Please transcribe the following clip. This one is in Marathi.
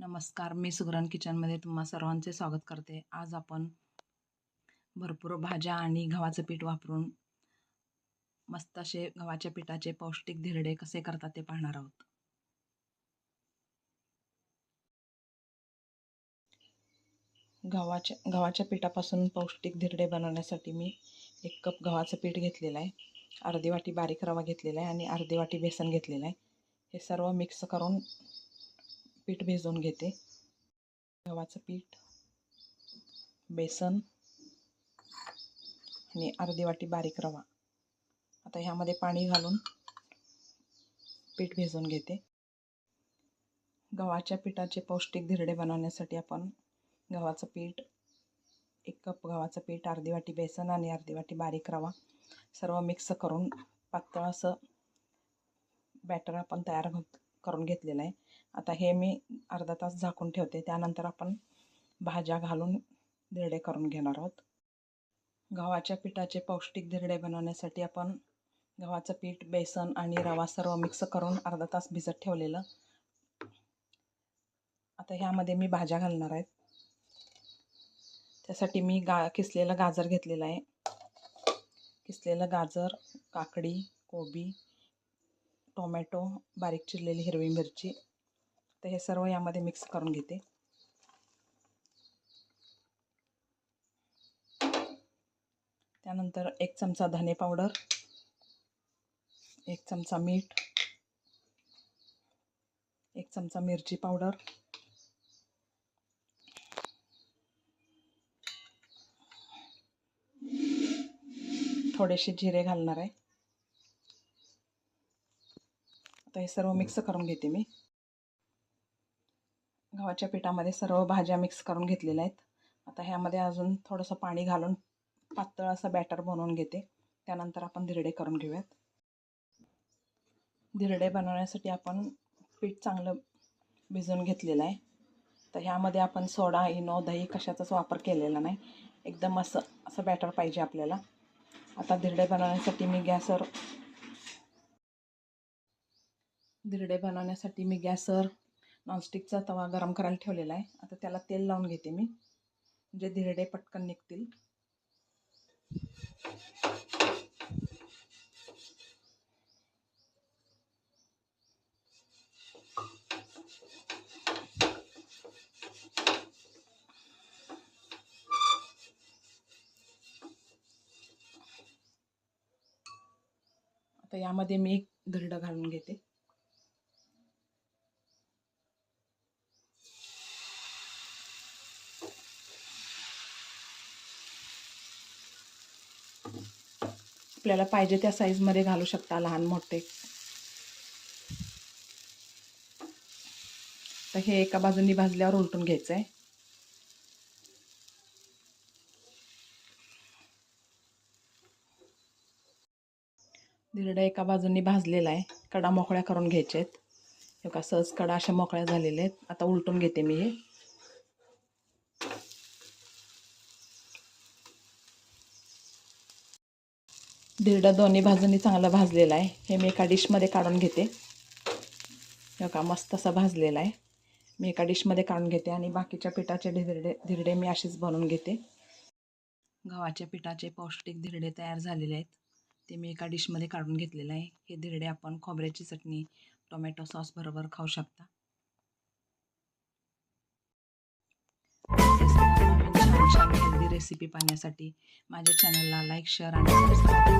नमस्कार मी सुगरण किचनमध्ये तुम्हा सर्वांचे स्वागत करते. आज आपण भरपूर भाज्या आणि गव्हाचं पीठ वापरून मस्त असे गव्हाच्या पिठाचे पौष्टिक धिरडे कसे करतात ते पाहणार आहोत. गव्हाच्या गव्हाच्या पिठापासून पौष्टिक धिरडे बनवण्यासाठी मी एक कप गव्हाचं पीठ घेतलेलं आहे. अर्धी वाटी बारीक रवा घेतलेला आहे आणि अर्धी वाटी बेसन घेतलेलं आहे. हे सर्व मिक्स करून पीठ भिजवून घेते. गव्हाचं पीठ बेसन आणि अर्धी वाटी बारीक रवा. आता ह्यामध्ये पाणी घालून पीठ भिजवून घेते. गव्हाच्या पिठाचे पौष्टिक धिरडे बनवण्यासाठी आपण गव्हाचं पीठ एक कप गव्हाचं पीठ अर्धी वाटी बेसन आणि अर्धी वाटी बारीक रवा सर्व मिक्स करून पातळ असं बॅटर आपण तयार करून घेतलेलं आहे. आता हे मी अर्धा तास झाकून ठेवते. त्यानंतर आपण भाज्या घालून धिरडे करून घेणार आहोत. गव्हाच्या पिठाचे पौष्टिक धिरडे बनवण्यासाठी आपण गव्हाचं पीठ बेसन आणि रवा सर्व मिक्स करून अर्धा तास भिजत ठेवलेलं. आता ह्यामध्ये मी भाज्या घालणार आहेत त्यासाठी मी गा किसलेलं गाजर घेतलेलं आहे. किसलेलं गाजर काकडी कोबी टोमॅटो बारीक चिरलेली हिरवी मिरची. तर हे सर्व यामध्ये मिक्स करून घेते. त्यानंतर एक चमचा धने पावडर एक चमचा मीठ एक चमचा मिरची पावडर थोडेसे जिरे घालणार आहे. आता हे सर्व मिक्स करून घेते मी. गव्हाच्या पिठामध्ये सर्व भाज्या मिक्स करून घेतलेल्या आहेत. आता ह्यामध्ये अजून थोडंसं पाणी घालून पातळ असं बॅटर बनवून घेते. त्यानंतर आपण धिरडे करून घेऊयात. धिरडे बनवण्यासाठी आपण पीठ चांगलं भिजवून घेतलेलं आहे. तर ह्यामध्ये आपण सोडा इनो दही कशाचाच वापर केलेला नाही. एकदम असं असं बॅटर पाहिजे आपल्याला. आता धिरडे बनवण्यासाठी मी गॅसवर धिरडे बनवण्यासाठी मी गॅसवर नॉनस्टिकचा तवा गरम करायला ठेवलेला आहे. आता त्याला तेल लावून घेते मी. म्हणजे धिरडे पटकन निघतील. आता यामध्ये मी एक धिरडं घालून घेते. आपल्याला पाहिजे त्या साईजमध्ये घालू शकता लहान मोठे. तर हे एका बाजूनी भाजल्यावर उलटून घ्यायचं आहे धिरडा एका बाजूनी भाजलेला आहे. कडा मोकळ्या करून घ्यायच्या आहेत का सहज कडा अशा मोकळ्या झालेल्या आहेत. आता उलटून घेते मी हे. धिरडा दोन्ही बाजूंनी चांगला भाजलेला आहे. हे मी एका डिशमध्ये काढून घेते. हे का मस्त असा भाजलेला आहे. मी एका डिशमध्ये काढून घेते आणि बाकीच्या पिठाचे धिरडे धिरडे मी असेच बनवून घेते. गव्हाच्या पिठाचे पौष्टिक धिरडे तयार झालेले आहेत. ते मी एका डिशमध्ये काढून घेतलेलं आहे. हे धिरडे आपण खोबऱ्याची चटणी टोमॅटो सॉस बरोबर खाऊ शकता. हेल्दी रेसिपी पाहण्यासाठी माझ्या चॅनलला लाईक शेअर आणि सबस्क्राईब